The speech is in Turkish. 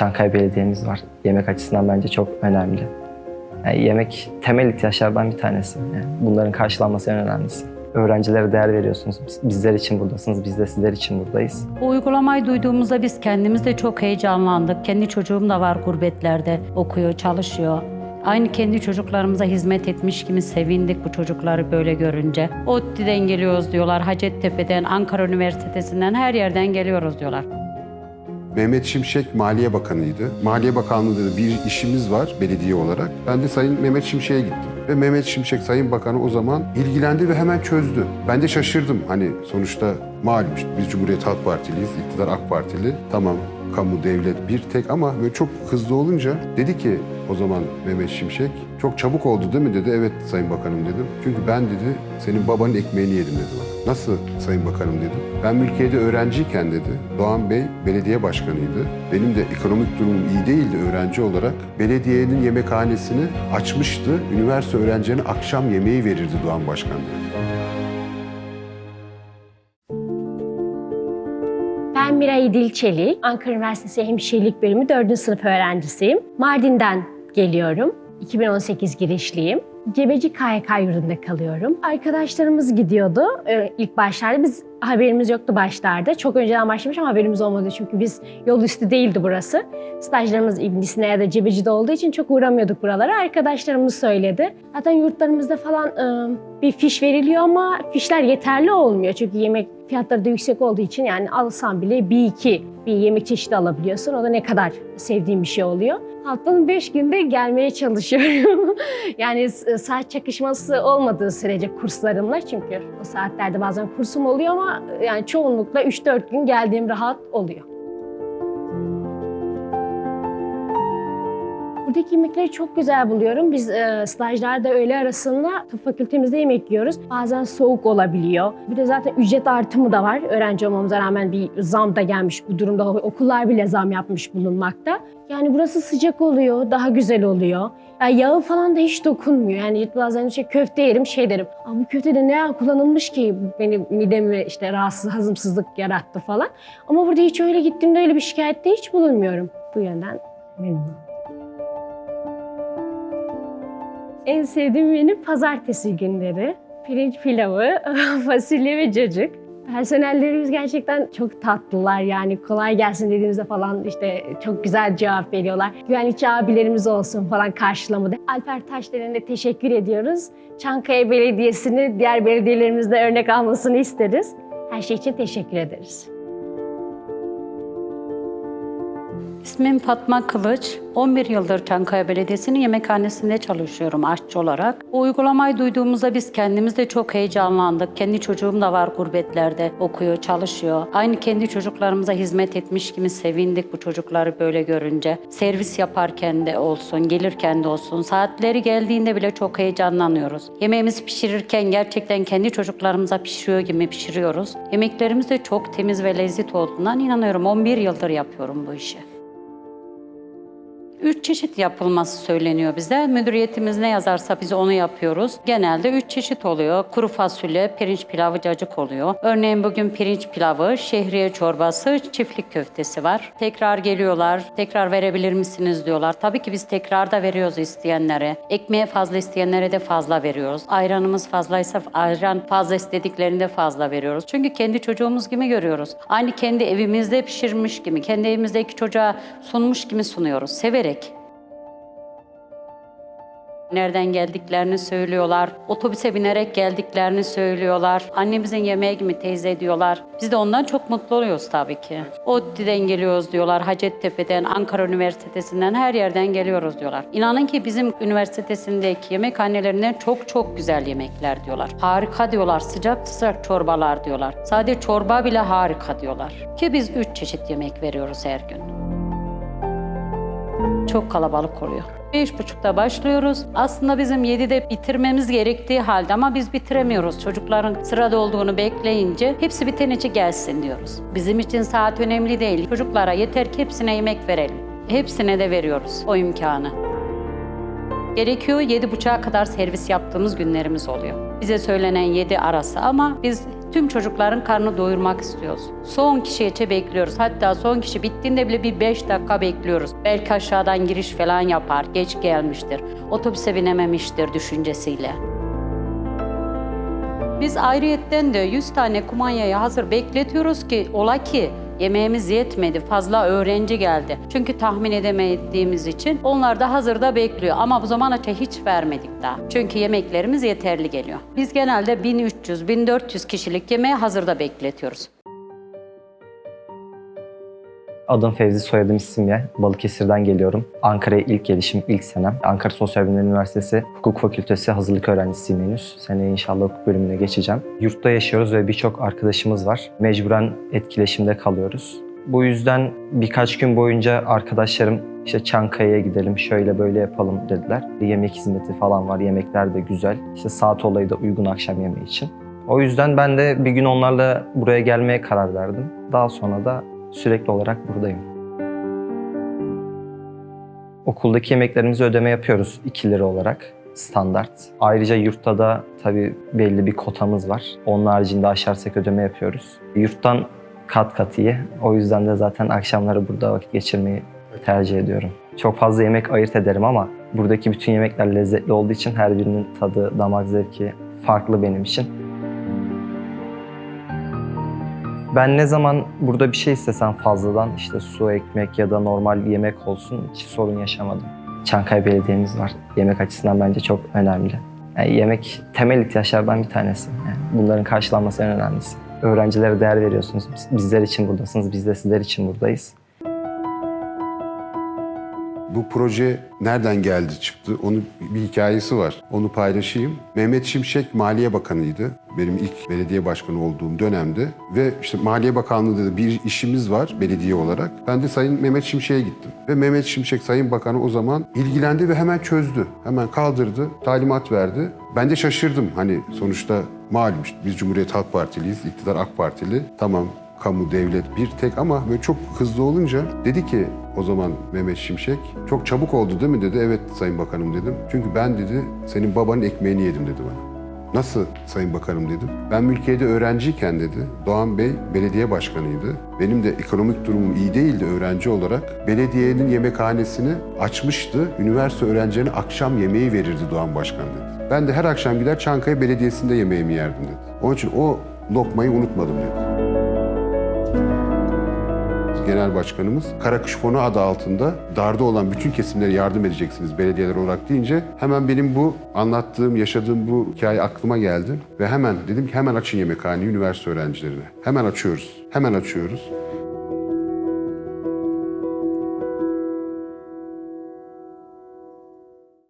Çankaya Belediye'miz var. Yemek açısından bence çok önemli. Yani yemek temel ihtiyaçlardan bir tanesi. Yani bunların karşılanması en önemlisi. Öğrencilere değer veriyorsunuz. Bizler için buradasınız, biz de sizler için buradayız. Bu uygulamayı duyduğumuzda biz kendimiz de çok heyecanlandık. Kendi çocuğum da var gurbetlerde, okuyor, çalışıyor. Aynı kendi çocuklarımıza hizmet etmiş gibi sevindik bu çocukları böyle görünce. ODTÜ'den geliyoruz diyorlar, Hacettepe'den, Ankara Üniversitesi'nden her yerden geliyoruz diyorlar. Mehmet Şimşek Maliye Bakanı'ydı. Maliye Bakanlığı'nda bir işimiz var belediye olarak. Ben de Sayın Mehmet Şimşek'e gittim. Ve Mehmet Şimşek Sayın Bakanı o zaman ilgilendi ve hemen çözdü. Ben de şaşırdım. Hani sonuçta malum işte biz Cumhuriyet Halk Partiliyiz, iktidar AK Partili. Tamam kamu, devlet bir tek ama böyle çok hızlı olunca dedi ki o zaman Mehmet Şimşek çok çabuk oldu değil mi dedi. Evet Sayın Bakanım dedim. Çünkü ben dedi senin babanın ekmeğini yedim dedi. Nasıl Sayın Bakanım dedim. Ben mülkiyede öğrenciyken dedi. Doğan Bey belediye başkanıydı. Benim de ekonomik durumum iyi değildi öğrenci olarak. Belediyenin yemekhanesini açmıştı. Üniversite öğrencilerine akşam yemeği verirdi Doğan Başkan dedi. Ben Miray Dilçelik, Ankara Üniversitesi Hemşirelik Bölümü 4. sınıf öğrencisiyim. Mardin'den geliyorum. 2018 girişliyim. Gebeci KYK yurdunda kalıyorum. Arkadaşlarımız gidiyordu ee, ilk başlarda. Biz haberimiz yoktu başlarda. Çok önceden başlamış ama haberimiz olmadı çünkü biz yol üstü değildi burası. Stajlarımız İbnisine ya da Cebeci'de olduğu için çok uğramıyorduk buralara. Arkadaşlarımız söyledi. Zaten yurtlarımızda falan e, bir fiş veriliyor ama fişler yeterli olmuyor. Çünkü yemek fiyatları da yüksek olduğu için yani alsan bile bir iki bir yemek çeşidi alabiliyorsun. O da ne kadar sevdiğim bir şey oluyor. Haftanın beş günde gelmeye çalışıyorum. yani saat çakışması olmadığı sürece kurslarımla çünkü o saatlerde bazen kursum oluyor ama yani çoğunlukla 3-4 gün geldiğim rahat oluyor. Buradaki yemekleri çok güzel buluyorum. Biz e, stajlarda öğle arasında tıp fakültemizde yemek yiyoruz. Bazen soğuk olabiliyor. Bir de zaten ücret artımı da var. Öğrenci olmamıza rağmen bir zam da gelmiş bu durumda. Okullar bile zam yapmış bulunmakta. Yani burası sıcak oluyor, daha güzel oluyor. Yani yağı falan da hiç dokunmuyor. Yani bazen şey köfte yerim şey derim. Aa, bu köftede ne yağ kullanılmış ki benim midemi işte rahatsız, hazımsızlık yarattı falan. Ama burada hiç öyle gittiğimde öyle bir şikayette hiç bulunmuyorum. Bu yönden memnunum. En sevdiğim menü pazartesi günleri. Pirinç pilavı, fasulye ve cacık. Personellerimiz gerçekten çok tatlılar yani kolay gelsin dediğimizde falan işte çok güzel cevap veriyorlar. Güvenlikçi abilerimiz olsun falan karşılamada. Alper Taşderen'e de teşekkür ediyoruz. Çankaya Belediyesi'ni diğer belediyelerimizde örnek almasını isteriz. Her şey için teşekkür ederiz. İsmim Fatma Kılıç. 11 yıldır Çankaya Belediyesi'nin yemekhanesinde çalışıyorum aşçı olarak. Bu uygulamayı duyduğumuzda biz kendimiz de çok heyecanlandık. Kendi çocuğum da var gurbetlerde, okuyor, çalışıyor. Aynı kendi çocuklarımıza hizmet etmiş gibi sevindik bu çocukları böyle görünce. Servis yaparken de olsun, gelirken de olsun. Saatleri geldiğinde bile çok heyecanlanıyoruz. Yemeğimizi pişirirken gerçekten kendi çocuklarımıza pişiriyor gibi pişiriyoruz. Yemeklerimiz de çok temiz ve lezzet olduğundan inanıyorum. 11 yıldır yapıyorum bu işi. Üç çeşit yapılması söyleniyor bize. Müdüriyetimiz ne yazarsa biz onu yapıyoruz. Genelde üç çeşit oluyor. Kuru fasulye, pirinç pilavı, cacık oluyor. Örneğin bugün pirinç pilavı, şehriye çorbası, çiftlik köftesi var. Tekrar geliyorlar, tekrar verebilir misiniz diyorlar. Tabii ki biz tekrar da veriyoruz isteyenlere. Ekmeğe fazla isteyenlere de fazla veriyoruz. Ayranımız fazlaysa ayran fazla istediklerinde fazla veriyoruz. Çünkü kendi çocuğumuz gibi görüyoruz. Aynı kendi evimizde pişirmiş gibi, kendi evimizdeki çocuğa sunmuş gibi sunuyoruz. Severek. Nereden geldiklerini söylüyorlar. Otobüse binerek geldiklerini söylüyorlar. Annemizin yemeği gibi teyze diyorlar. Biz de ondan çok mutlu oluyoruz tabii ki. ODTÜ'den geliyoruz diyorlar. Hacettepe'den, Ankara Üniversitesi'nden her yerden geliyoruz diyorlar. İnanın ki bizim üniversitesindeki yemekhanelerinden çok çok güzel yemekler diyorlar. Harika diyorlar. Sıcak sıcak çorbalar diyorlar. Sadece çorba bile harika diyorlar. Ki biz üç çeşit yemek veriyoruz her gün. Çok kalabalık oluyor. Beş buçukta başlıyoruz. Aslında bizim 7'de bitirmemiz gerektiği halde ama biz bitiremiyoruz. Çocukların sırada olduğunu bekleyince hepsi bitenice gelsin diyoruz. Bizim için saat önemli değil. Çocuklara yeter ki hepsine yemek verelim. Hepsine de veriyoruz o imkanı. Gerekiyor 7.30'a kadar servis yaptığımız günlerimiz oluyor. Bize söylenen 7 arası ama biz Tüm çocukların karnını doyurmak istiyoruz. Son kişi geçe bekliyoruz. Hatta son kişi bittiğinde bile bir 5 dakika bekliyoruz. Belki aşağıdan giriş falan yapar, geç gelmiştir. Otobüse binememiştir düşüncesiyle. Biz ayrıyetten de 100 tane kumanyayı hazır bekletiyoruz ki ola ki yemeğimiz yetmedi, fazla öğrenci geldi. Çünkü tahmin edemediğimiz için onlar da hazırda bekliyor. Ama bu zamana hiç vermedik daha. Çünkü yemeklerimiz yeterli geliyor. Biz genelde 1300-1400 kişilik yemeği hazırda bekletiyoruz. Adım Fevzi, soyadım İsimye. Balıkesir'den geliyorum. Ankara'ya ilk gelişim, ilk senem. Ankara Sosyal Bilimler Üniversitesi Hukuk Fakültesi hazırlık öğrencisiyim henüz. Seneye inşallah hukuk bölümüne geçeceğim. Yurtta yaşıyoruz ve birçok arkadaşımız var. Mecburen etkileşimde kalıyoruz. Bu yüzden birkaç gün boyunca arkadaşlarım işte Çankaya'ya gidelim, şöyle böyle yapalım dediler. Yemek hizmeti falan var, yemekler de güzel. İşte saat olayı da uygun akşam yemeği için. O yüzden ben de bir gün onlarla buraya gelmeye karar verdim. Daha sonra da sürekli olarak buradayım. Okuldaki yemeklerimizi ödeme yapıyoruz 2 lira olarak standart. Ayrıca yurtta da tabii belli bir kotamız var. Onun haricinde aşarsak ödeme yapıyoruz. Yurttan kat kat iyi. O yüzden de zaten akşamları burada vakit geçirmeyi tercih ediyorum. Çok fazla yemek ayırt ederim ama buradaki bütün yemekler lezzetli olduğu için her birinin tadı, damak zevki farklı benim için. Ben ne zaman burada bir şey istesem fazladan işte su, ekmek ya da normal yemek olsun hiç sorun yaşamadım. Çankaya Belediye'miz var. Yemek açısından bence çok önemli. Yani yemek temel ihtiyaçlardan bir tanesi. Yani bunların karşılanması en önemlisi. Öğrencilere değer veriyorsunuz. Bizler için buradasınız. Biz de sizler için buradayız. Bu proje nereden geldi çıktı? Onun bir hikayesi var. Onu paylaşayım. Mehmet Şimşek Maliye Bakanıydı. Benim ilk belediye başkanı olduğum dönemde. Ve işte Maliye Bakanlığı'nda da bir işimiz var belediye olarak. Ben de Sayın Mehmet Şimşek'e gittim. Ve Mehmet Şimşek Sayın Bakanı o zaman ilgilendi ve hemen çözdü. Hemen kaldırdı, talimat verdi. Ben de şaşırdım. Hani sonuçta malum biz Cumhuriyet Halk Partiliyiz, iktidar AK Partili. Tamam kamu, devlet bir tek ama böyle çok hızlı olunca dedi ki o zaman Mehmet Şimşek çok çabuk oldu değil mi dedi. Evet Sayın Bakanım dedim. Çünkü ben dedi senin babanın ekmeğini yedim dedi bana. Nasıl Sayın Bakanım dedim. Ben mülkiyede öğrenciyken dedi Doğan Bey belediye başkanıydı. Benim de ekonomik durumum iyi değildi öğrenci olarak. Belediyenin yemekhanesini açmıştı. Üniversite öğrencilerine akşam yemeği verirdi Doğan Başkan dedi. Ben de her akşam gider Çankaya Belediyesi'nde yemeğimi yerdim dedi. Onun için o lokmayı unutmadım dedi. Genel Başkanımız Karakış Fonu adı altında darda olan bütün kesimlere yardım edeceksiniz belediyeler olarak deyince hemen benim bu anlattığım, yaşadığım bu hikaye aklıma geldi ve hemen dedim ki hemen açın yemekhaneyi üniversite öğrencilerine. Hemen açıyoruz. Hemen açıyoruz.